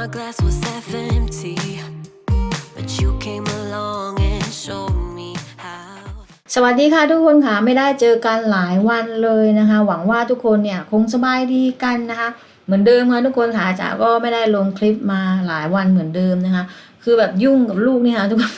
My glass was half empty, but you came along and showed me how. สวัสดีค่ะทุกคนค่ะไม่ได้เจอกันหลายวันเลยนะคะ หวังว่าทุกคนเนี่ยคงสบายดีกันนะคะ เหมือนเดิมค่ะทุกคนค่ะจ๋าก็ไม่ได้ลงคลิปมาหลายวันเหมือนเดิมนะคะ คือแบบยุ่งกับลูกเนี่ยค่ะทุกคน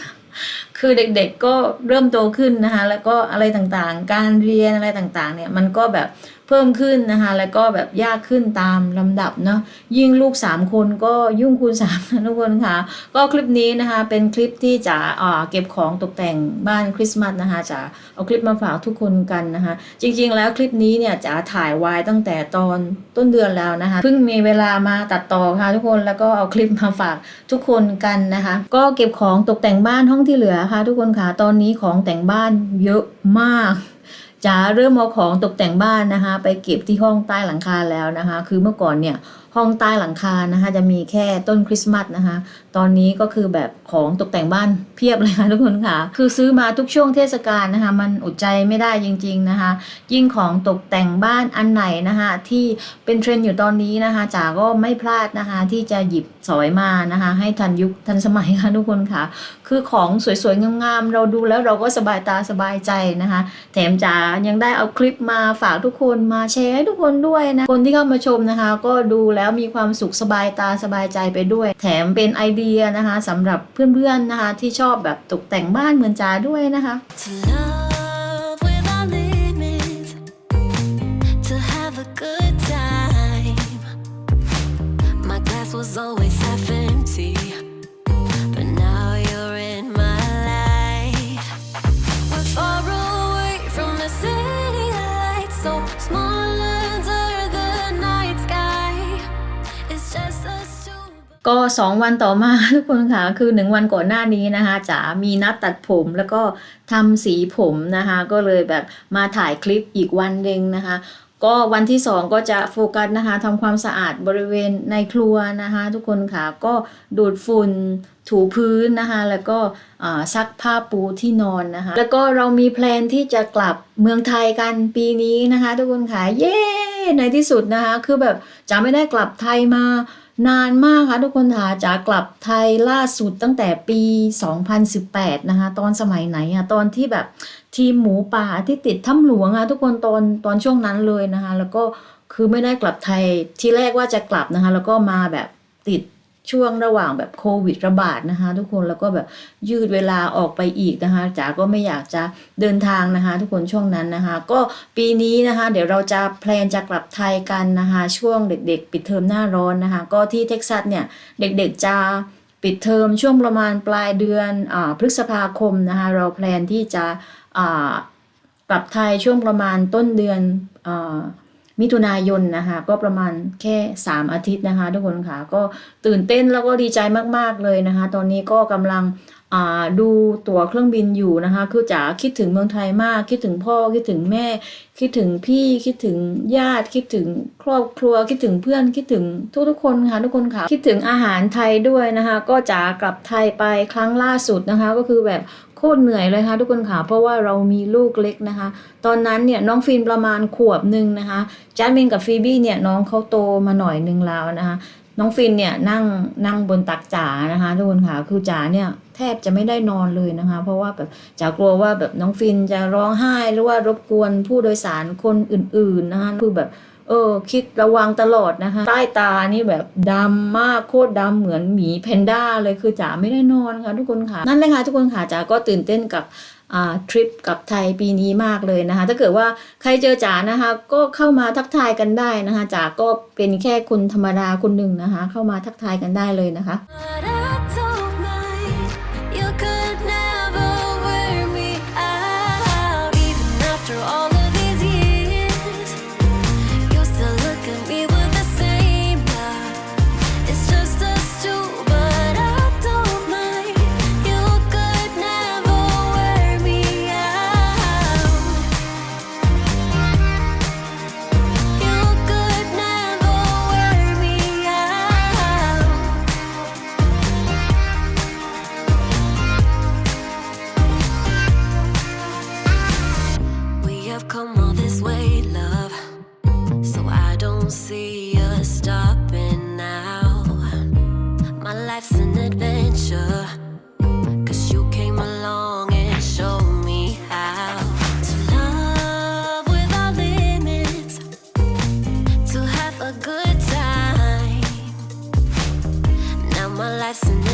คือเด็กๆก็เริ่มโตขึ้นนะคะ แล้วก็อะไรต่างๆ การเรียนอะไรต่างๆ เนี่ยมันก็แบบ พิ่มขึ้นนะคะ แล้วก็แบบยากขึ้นตามลำดับเนาะยิ่งลูก 3 คนก็ยุ่งคูณ3นะทุกคนค่ะ ก็คลิปนี้นะคะ เป็นคลิปที่จะอ่าเก็บของตกแต่งบ้านคริสต์มาสนะคะจะเอาคลิปมาฝากทุกคนกันนะคะ จริงๆแล้วคลิปนี้เนี่ยจะถ่ายไว้ตั้งแต่ตอนต้นเดือนแล้วนะคะเพิ่งมีเวลามาตัดต่อค่ะทุกคนแล้วก็เอาคลิปมาฝากทุกคนกันนะคะ ก็เก็บของตกแต่งบ้านห้องที่เหลือค่ะ ทุกคนค่ะตอนนี้ของแต่งบ้านเยอะมาก จ๋าเริ่มเอาของตกแต่งบ้านนะคะ ไปเก็บที่ห้องใต้หลังคาแล้วนะคะ คือเมื่อก่อนเนี่ย ห้องใต้หลังคานะคะ จะมีแค่ต้นคริสต์มาสนะคะ ตอนนี้ก็คือแบบของตกแต่งบ้านเพียบเลยค่ะทุกคนค่ะ คือซื้อมาทุกช่วงเทศกาลนะคะ มันอดใจไม่ได้จริง ๆนะคะ ยิ่งของตกแต่งบ้านอันไหนนะคะ ที่เป็นเทรนด์อยู่ตอนนี้นะคะจ๋าก็ไม่พลาดนะคะ ที่จะหยิบสอยมานะคะ ให้ทันยุคทันสมัยค่ะทุกคนค่ะ คือของสวยๆงามๆเราดูแล้วเราก็สบายตาสบายใจนะคะ แถมจ๋ายังได้เอาคลิปมาฝากทุกคนมาแชร์ให้ทุกคนด้วยนะคนที่เข้ามาชมนะคะ ก็ดูแลแล้วมีความสุขสบายตาสบายใจไปด้วย แถมเป็นไอเดียนะคะสำหรับเพื่อนๆนะคะ ที่ชอบแบบตกแต่งบ้านเหมือนจ๋าด้วยนะคะ was always half ก็ 2 วันต่อมาทุกคนค่ะคือ 1 วันก่อนหน้านี้นะคะจ๋ามีนัดตัดผมแล้วก็ทำสีผมนะคะ ก็เลยแบบมาถ่ายคลิปอีกวันหนึ่งนะคะ ก็วันที่ 2 ก็จะโฟกัสนะคะทำความสะอาดบริเวณในครัวนะคะ ทุกคนค่ะก็ดูดฝุ่นถูพื้นนะคะ แล้วก็ซักผ้าปูที่นอนนะคะ แล้วก็เรามีแพลนที่จะกลับเมืองไทยกันปีนี้นะคะ ทุกคนค่ะเย้ในที่สุดนะคะ คือแบบจ๋าไม่ได้กลับไทยมา นานมากค่ะทุกคนค่ะจ๋ากลับไทยล่าสุดตั้งแต่ปี 2018 นะคะ ตอนสมัยไหนอะตอนที่แบบทีมหมูป่าที่ติดถ้ำหลวงอะทุกคนตอนตอนช่วงนั้นเลยนะคะ แล้วก็คือไม่ได้กลับไทยที่แรกว่าจะกลับนะคะ แล้วก็มาแบบติด ช่วงระหว่างแบบโควิดระบาดนะคะ ทุกคนแล้วก็แบบยืดเวลาออกไปอีกนะคะจ๋าก็ไม่อยากจะเดินทางนะคะ ทุกคนช่วงนั้นนะคะ ก็ปีนี้นะคะ เดี๋ยวเราจะแพลนจะกลับไทยกันนะคะ ช่วงเด็กๆ ปิดเทอมหน้าร้อนนะคะ ก็ที่เท็กซัสเนี่ยเด็กๆจะปิดเทอมช่วงประมาณปลายเดือนอพฤษภาคมนะคะเราแพลนที่จะกลับไทยช่วงประมาณต้นเดือนอ มิถุนายนนะคะ ก็ประมาณแค่ 3 อาทิตย์นะคะ ทุกคนค่ะก็ตื่นเต้นแล้วก็ดีใจมากๆเลยนะคะ ตอนนี้ก็กำลังดูตั๋วเครื่องบินอยู่นะคะ คือจ๋าคิดถึงเมืองไทยมาก คิดถึงพ่อคิดถึงแม่ คิดถึงพี่คิดถึงญาติ คิดถึงครอบครัว คิดถึงเพื่อนคิดถึงทุกๆคนค่ะทุกคนค่ะคิดถึงอาหารไทยด้วยนะคะ ก็จ๋ากลับไทยไปครั้งล่าสุดนะคะ ก็คือแบบ คตรเหนื่อยเลยค่ะทุกคนค่ะ เพราะว่าเรามีลูกเล็กนะคะ ตอนนั้นเนี่ยน้องฟินประมาณขวบหนึ่งนะคะจัสมินกับฟีบี้เนี่ยน้องเขาโตมาหน่อยหนึ่งแล้วนะคะน้องฟินเนี่ยนั่งนั่งบนตักจ๋านะคะทุกคนค่ะคือจ๋าเนี่ยแทบจะไม่ได้นอนเลยนะคะ เพราะว่าแบบจ๋ากลัวว่าแบบน้องฟินจะร้องไห้หรือว่ารบกวนผู้โดยสารคนอื่นๆนะคะคือแบบ ออ คิดระวังตลอดนะคะ ใต้ตานี่แบบดำมากโคตรดำเหมือนหมีแพนด้าเลยคือจ๋าไม่ได้นอนค่ะทุกคนค่ะ นั่นเลยค่ะทุกคนค่ะจ๋าก็ตื่นเต้นกับทริปกับไทยปีนี้มากเลยนะคะ ถ้าเกิดว่าใครเจอจ๋านะคะ ก็เข้ามาทักทายกันได้นะคะจ๋าก็เป็นแค่คนธรรมดาคนหนึ่งนะคะ เข้ามาทักทายกันได้เลยนะคะ lesson.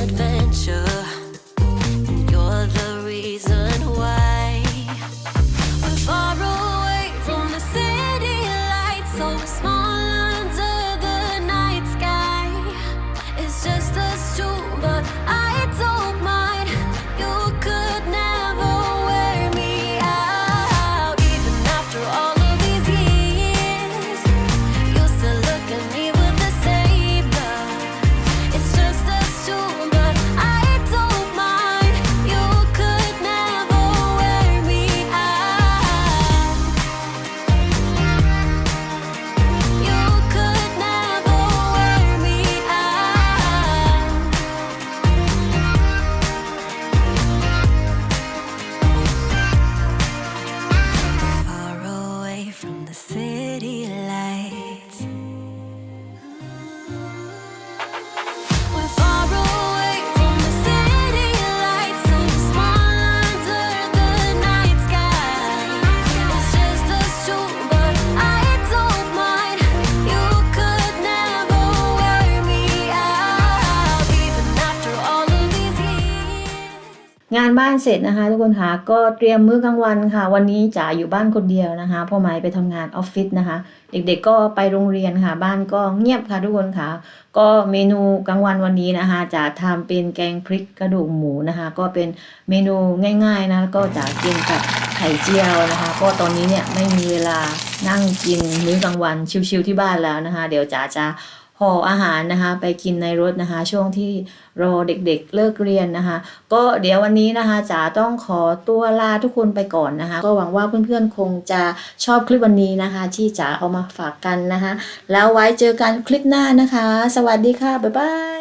งานบ้านเสร็จนะคะ ทุกคนคะก็เตรียมมื้อกลางวันค่ะ วันนี้จ๋าอยู่บ้านคนเดียวนะคะพ่อไม้ไปทำงานออฟฟิศนะคะ เด็กๆก็ไปโรงเรียนค่ะ บ้านก็เงียบค่ะทุกคนค่ะก็เมนูกลางวันวันนี้นะคะจ๋าทำเป็นแกงพริกกระดูกหมูนะคะ ก็เป็นเมนูง่ายๆนะก็จ๋ากินกับไข่เจียวนะคะ ก็ตอนนี้เนี่ยไม่มีเวลานั่งกินมื้อกลางวันชิวๆที่บ้านแล้วนะคะ เดี๋ยวจ๋าจะ ห่ออาหารนะคะ ไปกินในรถนะคะ ช่วงที่รอเด็กๆเลิกเรียนนะคะ ก็เดี๋ยววันนี้นะคะจ๋าต้องขอตัวลาทุกคนไปก่อนนะคะ ก็หวังว่าเพื่อนๆคงจะชอบคลิปวันนี้นะคะ ที่จ๋าเอามาฝากกันนะคะ แล้วไว้เจอกันคลิปหน้านะคะ สวัสดีค่ะบ๊ายบาย